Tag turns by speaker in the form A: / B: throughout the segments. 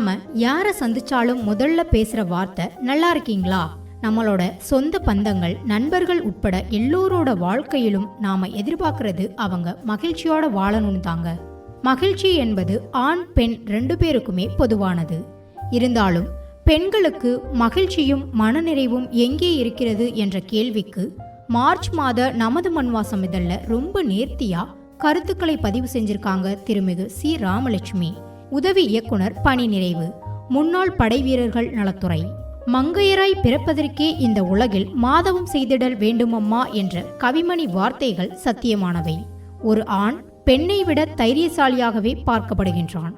A: நாம யாரை சந்திச்சாலும் முதல்ல பேசுற வார்த்தை நல்லா இருக்கீங்களா? நம்மளோட சொந்த பந்தங்கள் நண்பர்கள் உட்பட எல்லோரோட வாழ்க்கையிலும் நாம எதிர்பார்க்கறது அவங்க மகிழ்ச்சியோட வாழணும் தாங்க. மகிழ்ச்சி என்பது ஆண் பெண் ரெண்டு பேருக்குமே பொதுவானது. இருந்தாலும் பெண்களுக்கு மகிழ்ச்சியும் மனநிறைவும் எங்கே இருக்கிறது என்ற கேள்விக்கு மார்ச் மாத நமது மண்வாசம் இதழில் ரொம்ப நேர்த்தியா கருத்துக்களை பதிவு செஞ்சிருக்காங்க திருமிகு சி. ராமலட்சுமி. உதவி இயக்குனர் பணி நிறைவு. முன்னாள் படைவீரர்கள் நலத்துறை. மங்கையராய் பிறப்பதற்கே இந்த உலகில் மாதவம் செய்திடல் வேண்டுமம்மா என்ற கவிமணி வார்த்தைகள் சத்தியமானவை. ஒரு ஆண் பெண்ணை விட தைரியசாலியாகவே பார்க்கப்படுகின்றான்.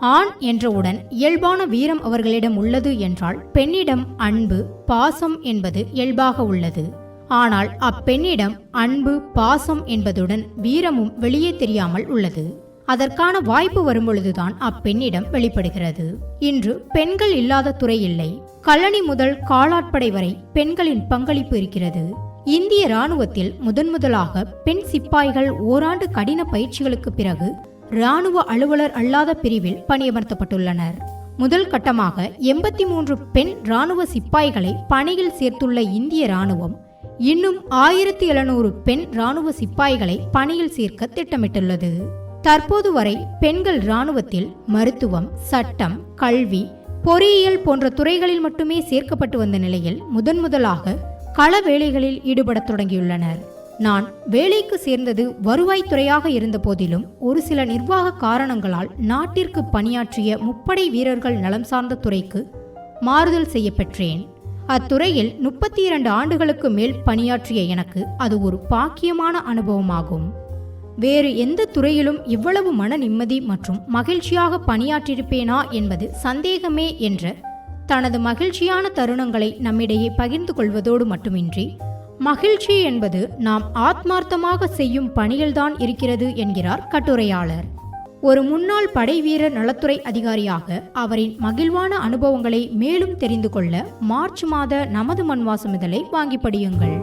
A: ஆண் என்றவுடன் இயல்பான வீரம் அவர்களிடம் உள்ளது என்றால் பெண்ணிடம் அன்பு பாசம் என்பது இயல்பாக உள்ளது. ஆனால் அப்பெண்ணிடம் அன்பு பாசம் என்பதுடன் வீரமும் வெளியே தெரியாமல் உள்ளது. அதற்கான வாய்ப்பு வரும்பொழுதுதான் அப்பெண்ணிடம் வெளிப்படுகிறது. இன்று பெண்கள் இல்லாத துறை இல்லை. கல்லணி முதல் காலாட்படை வரை பெண்களின் பங்களிப்பு இருக்கிறது. இந்திய ராணுவத்தில் முதன் முதலாக பெண் சிப்பாய்கள் ஓராண்டு கடின பயிற்சிகளுக்கு பிறகு ராணுவ அலுவலர் அல்லாத பிரிவில் பணியமர்த்தப்பட்டுள்ளனர். முதல் கட்டமாக எண்பத்தி மூன்று பெண் ராணுவ சிப்பாய்களை பணியில் சேர்த்துள்ள இந்திய ராணுவம் இன்னும் ஆயிரத்தி எழுநூறு பெண் ராணுவ சிப்பாய்களை பணியில் சேர்க்க திட்டமிட்டுள்ளது. தற்போது வரை பெண்கள் இராணுவத்தில் மருத்துவம் சட்டம் கல்வி பொறியியல் போன்ற துறைகளில் மட்டுமே சேர்க்கப்பட்டு வந்த நிலையில் முதன் முதலாக கள வேலைகளில் ஈடுபடத் தொடங்கியுள்ளனர். நான் வேலைக்கு சேர்ந்தது வருவாய்த்துறையாக இருந்த போதிலும் ஒரு சில நிர்வாக காரணங்களால் நாட்டிற்கு பணியாற்றிய முப்படை வீரர்கள் நலம் சார்ந்த துறைக்கு மாறுதல் செய்ய பெற்றேன் அத்துறையில் முப்பத்தி இரண்டு ஆண்டுகளுக்கு மேல் பணியாற்றிய எனக்கு அது ஒரு பாக்கியமான அனுபவமாகும். வேறு எந்த துறையிலும் இவ்வளவு மன நிம்மதி மற்றும் மகிழ்ச்சியாக பணியாற்றியிருப்பேனா என்பது சந்தேகமே என்ற தனது மகிழ்ச்சியான தருணங்களை நம்மிடையே பகிர்ந்து கொள்வதோடு மட்டுமின்றி மகிழ்ச்சி என்பது நாம் ஆத்மார்த்தமாக செய்யும் பணியில்தான் இருக்கிறது என்கிறார் கட்டுரையாளர். ஒரு முன்னாள் படைவீரர் நலத்துறை அதிகாரியாக அவரின் மகிழ்வான அனுபவங்களை மேலும் தெரிந்து கொள்ள மார்ச் மாத நமது மண்வாசம் இதழை வாங்கி படியுங்கள்.